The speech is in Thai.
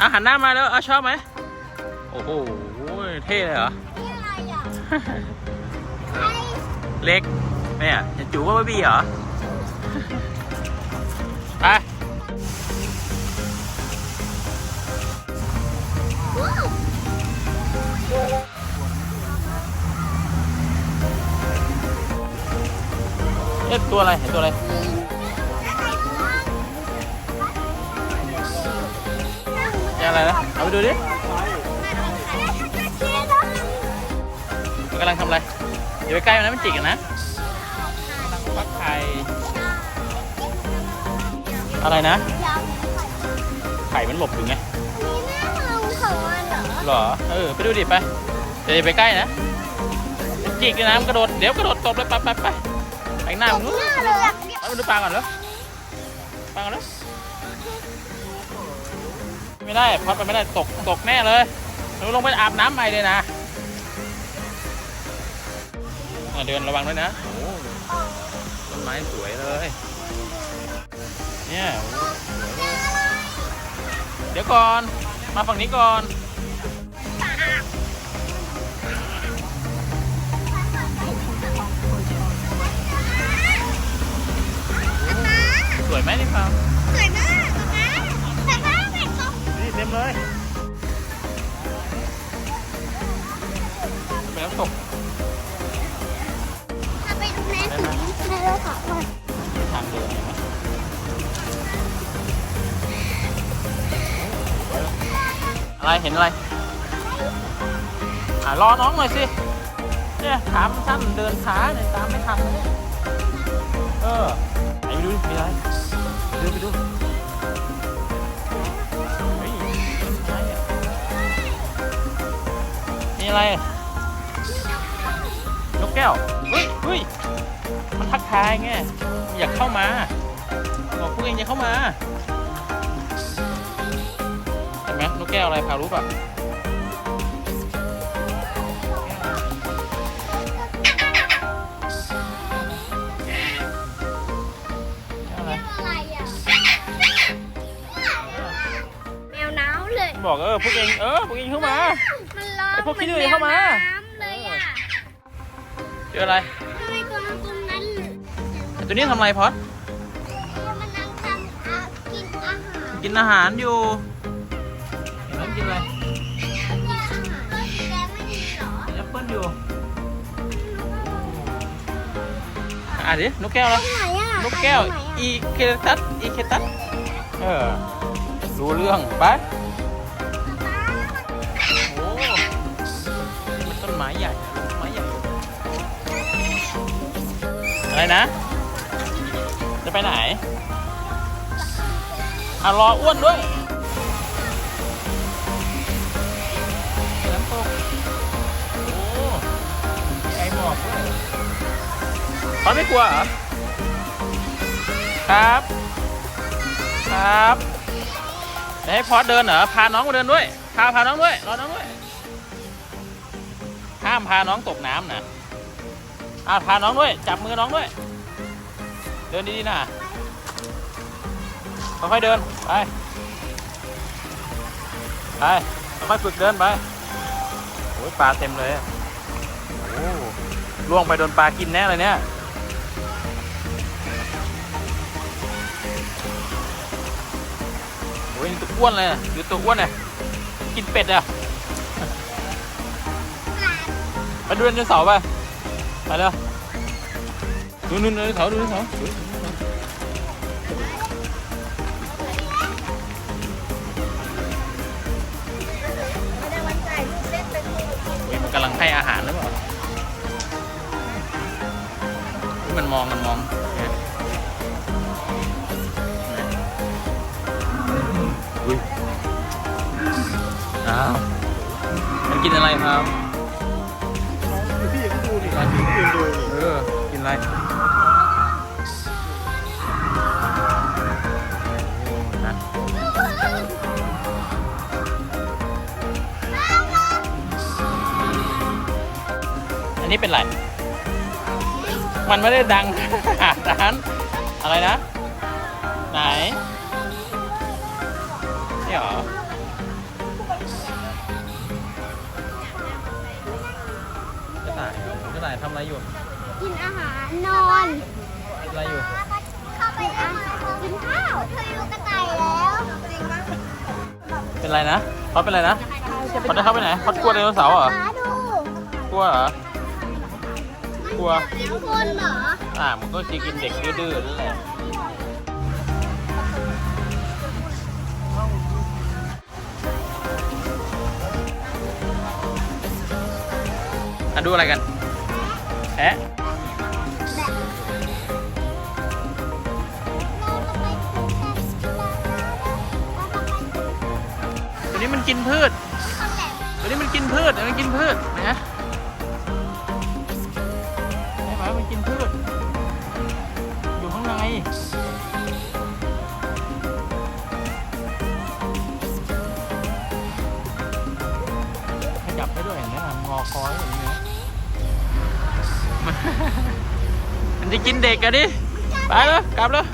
อะหันหน้ามาแล้วอะชอบไหมโอ้โหเท่เลยเหรอ นี่อะไรอะไอ้เล็กเนี่ยจะจูว่าบาร์บี้เหรอ ไป ว้าวเอ๊ะตัวอะไรเห็นตัวอะไรลิ อะไรนะ เอาไปดูดิมันกำลังทำอะไร อย่าไปใกล้มันนะมันจิกกันนะกำลังฟักไข่ อะไรนะ ไข่มันหลบอยู่ไงเหรอ เออ ไปดูดิไปแต่อย่าไปใกล้นะ จิกเลยนะมันกระโดด เดี๋ยวกระโดดตบเลยไปไปไปไปข้างหน้ามึงนู้นเอาไปดูปลาก่อนเหรอปลาก่อนเหรอ ไม่ได้พัดไปไม่ได้ตกตกแน่เลยหนูลงไปอาบน้ำใหม่เลยนะอะเดินระวังด้วยนะโอ้ต้นไม้สวยเลย เนี่ยโอ้สวยเลยเดี๋ยวก่อน มาฝั่งนี้ก่อน น้ำตกถ้าไปดูแม่ถึงในโลกค่ะว่าทางเดินนไหมอะไรเห็นอะไรอ่ารอน้องหน่อยสิเนี่ยถามสั้นเดินช้าเนี่ยตามไม่ทันเลยเออไหนไปดูดิมีอะไรไปดูไปดูเฮ้ยม้อะมีอะไร กแก้วเฮ้ยเฮ้ยมันทักทายไงอยากเข้ามาบอกพวกเองอย่าเข้ามาเห็นไหมนกแก้วอะไรพารู้ป่ะแก้วอะไรอะไรอะแมวน้าวเลยบอกเออพวกเองเออพวกเองเข้ามามันร้องไอ้พวกขี้ดื้อเข้ามา เจออะไร ทำไมตัวนั้นตรงนั้นไอ้ตัวนี้ทำอะไรพอดมันนั่งทำอากินอาหารกินอาหารอยู่เห็นไหมมันกินอะไรเนี่ยอาหารก็แกไม่ดีเหรอกินแอปเปิ้ลอยู่ อะดินกแก้วเหรอตรงไหนอะนกแก้วตรงไหนอะอีเคตัสอีเคตัสเออ รู้เรื่องไปโอ้นี่มันต้นไม้ใหญ่ต้นไม้ใหญ่ อะไรนะ จะไปไหนอะรออ้วนด้วยน้ำตกโอ้ไอหมอกด้วยเขาไม่กลัวเหรอ ครับ ครับจะให้พอดเดินเหรอ พาน้องมาเดินด้วย พาพาน้องด้วย รอน้องด้วย ห้ามพาน้องตกน้ำนะ อ่าพาน้องด้วย จับมือน้องด้วย เดินดีๆนะค่อยๆเดิน ไป ไปค่อยๆฝึกเดินไป โอ้ยปลาเต็มเลย โอ้ล่วงไปโดนปลากินแน่เลยเนี่ย โอ้ยตัวอ้วนเลยอะดูตัวอ้วนเลยกินเป็ดอะ ไปดูไดโนเสาร์ไป ไปเร็วนู่นไดโนนู่นเสาดูนเสาร์เฮ้ยมันกำลังให้อาหารหรือเปล่ามันมองมันมองอ้าวมันกินอะไรครับ เออ กินอะไรนะอันนี้เป็นไร มันไม่ได้ดังขนาดนั้นอะไรนะ ไหน นี่เหรอายกระต่ายทำอะไรอยู่ กินอาหารนอนกินอะไรอยู่ เข้าไปอาหารกินข้าวเคยดูกระต่ายแล้วจริงปะเป็นไรนะเขาเป็นไรนะเขาได้เข้าไปไหนเขากลัวไดโนเสาร์เหรอ มาดูกลัวเหรอ กลัวเลี้ยงคนเหรออ่ามันก็จะกินเด็กดื้อๆนั่นแหละอะดูอะไรกัน แอะตัวนี้มันกินพืชตัวนี้มันกินพืชมันกินพืชนะใช่ไหมมันกินพืช อยู่ข้างในขยับให้ด้วยเห็นไหมงอคอยอย่างนี้นะ มันจะกินเด็กอะดิ ไปแล้วกลับแล้ว